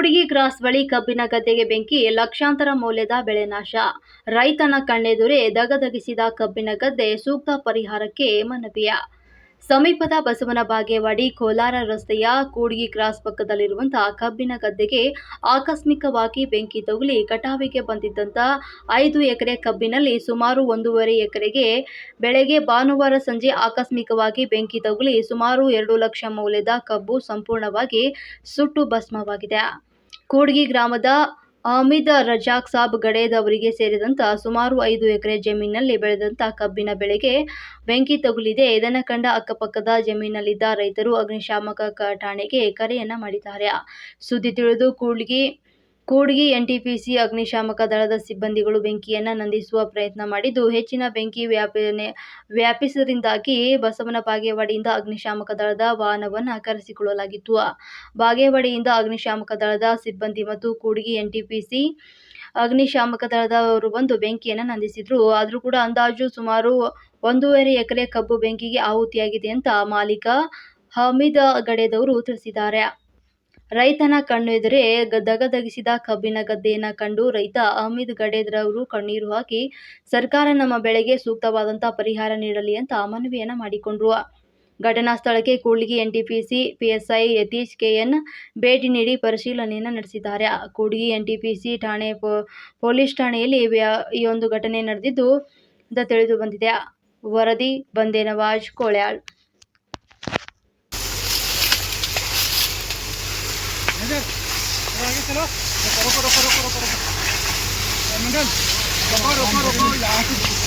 Cross ಬಳಿ ಕಬ್ಬಿನ ಗದ್ದೆಗೆ ಬೆಂಕಿ, ಲಕ್ಷಾಂತರ ಮೌಲ್ಯದ ಬೆಳೆ ನಾಶ. ರೈತನ ಕಣ್ಣೆದುರೇ ದಗದಗಿಸಿದ ಕಬ್ಬಿನ ಗದ್ದೆ ಸೂಕ್ತ ಪರಿಹಾರಕ್ಕೆ ಮನವಿಯ. ಸಮೀಪದ ಬಸವನ ಬಾಗೇವಾಡಿ ಕೋಲಾರ ರಸ್ತೆಯ ಕೂಡಿಗಿ ಕ್ರಾಸ್ ಪಕ್ಕದಲ್ಲಿರುವಂತಹ ಕಬ್ಬಿನ ಗದ್ದೆಗೆ ಆಕಸ್ಮಿಕವಾಗಿ ಬೆಂಕಿ ತಗುಲಿ ಕಟಾವಿಗೆ ಬಂದಿದ್ದಂತ ಐದು ಎಕರೆ ಕಬ್ಬಿನಲ್ಲಿ ಸುಮಾರು ಒಂದೂವರೆ ಎಕರೆಗೆ ಬೆಳೆಗೆ ಭಾನುವಾರ ಸಂಜೆ ಆಕಸ್ಮಿಕವಾಗಿ ಬೆಂಕಿ ತಗುಲಿ ಸುಮಾರು ಎರಡು ಲಕ್ಷ ಮೌಲ್ಯದ ಕಬ್ಬು ಸಂಪೂರ್ಣವಾಗಿ ಸುಟ್ಟು ಭಸ್ಮವಾಗಿದೆ. ಕೂಡ್ಗಿ ಗ್ರಾಮದ ಅಮಿದ ರಜಾಕ್ ಸಾಬ್ ಗಡೇದ್ ಅವರಿಗೆ ಸೇರಿದಂತ ಸುಮಾರು ಐದು ಎಕರೆ ಜಮೀನಿನಲ್ಲಿ ಬೆಳೆದಂತ ಕಬ್ಬಿನ ಬೆಳೆಗೆ ಬೆಂಕಿ ತಗುಲಿದೆ. ಇದನ್ನು ಕಂಡ ಅಕ್ಕಪಕ್ಕದ ಜಮೀನಲ್ಲಿದ್ದ ರೈತರು ಅಗ್ನಿಶಾಮಕ ಠಾಣೆಗೆ ಕರೆಯನ್ನ ಮಾಡಿದ್ದಾರೆ. ಸುದ್ದಿ ತಿಳಿದು ಕೂಡ್ಗಿ ಕೂಡ್ಗಿ ಎನ್ಟಿಪಿಸಿ ಅಗ್ನಿಶಾಮಕ ದಳದ ಸಿಬ್ಬಂದಿಗಳು ಬೆಂಕಿಯನ್ನು ನಂದಿಸುವ ಪ್ರಯತ್ನ ಮಾಡಿದ್ದು, ಹೆಚ್ಚಿನ ಬೆಂಕಿ ವ್ಯಾಪನೆ ವ್ಯಾಪಿಸಿದ್ರಿಂದಾಗಿ ಬಸವನ ಬಾಗೇವಾಡಿಯಿಂದ ಅಗ್ನಿಶಾಮಕ ದಳದ ವಾಹನವನ್ನು ಕರೆಸಿಕೊಳ್ಳಲಾಗಿತ್ತು. ಬಾಗೇವಾಡಿಯಿಂದ ಅಗ್ನಿಶಾಮಕ ದಳದ ಸಿಬ್ಬಂದಿ ಮತ್ತು ಕೂಡ್ಗಿ ಎನ್ಟಿಪಿಸಿ ಅಗ್ನಿಶಾಮಕ ದಳದವರು ಬಂದು ಬೆಂಕಿಯನ್ನು ನಂದಿಸಿದ್ರು. ಆದರೂ ಕೂಡ ಅಂದಾಜು ಸುಮಾರು ಒಂದೂವರೆ ಎಕರೆ ಕಬ್ಬು ಬೆಂಕಿಗೆ ಆಹುತಿಯಾಗಿದೆ ಅಂತ ಮಾಲೀಕ ಹಮೀದ್ ಗಡೇದವರು ತಿಳಿಸಿದ್ದಾರೆ. ರೈತನ ಕಣ್ಣೆದುರೇ ದಗದಗಿಸಿದ ಕಬ್ಬಿನ ಗದ್ದೆಯನ್ನು ಕಂಡು ರೈತ ಅಹಮದ್ ಗಡೇದ್ರವರು ಕಣ್ಣೀರು ಹಾಕಿ, ಸರ್ಕಾರ ನಮ್ಮ ಬೆಳೆಗೆ ಸೂಕ್ತವಾದಂಥ ಪರಿಹಾರ ನೀಡಲಿ ಅಂತ ಮನವಿಯನ್ನ ಮಾಡಿಕೊಂಡ್ರು. ಘಟನಾ ಸ್ಥಳಕ್ಕೆ Kudligi NTPC PSI Yatish KN ಭೇಟಿ ನೀಡಿ ಪರಿಶೀಲನೆಯನ್ನು ನಡೆಸಿದ್ದಾರೆ. ಕೂಡ್ಗಿ ಎನ್ಟಿಪಿಸಿ ಠಾಣೆ ಪೊಲೀಸ್ ಠಾಣೆಯಲ್ಲಿ ಈ ಒಂದು ಘಟನೆ ನಡೆದಿದ್ದು ಅಂತ ತಿಳಿದು ಬಂದಿದೆ. ವರದಿ ಬಂದೇನವಾಜ್ ಕೋಳ್ಯಾಳ್. মেন্ডেল আগে চলো রোকো রোকো রোকো রোকো রোকো মেন্ডেল রোকো রোকো রোকো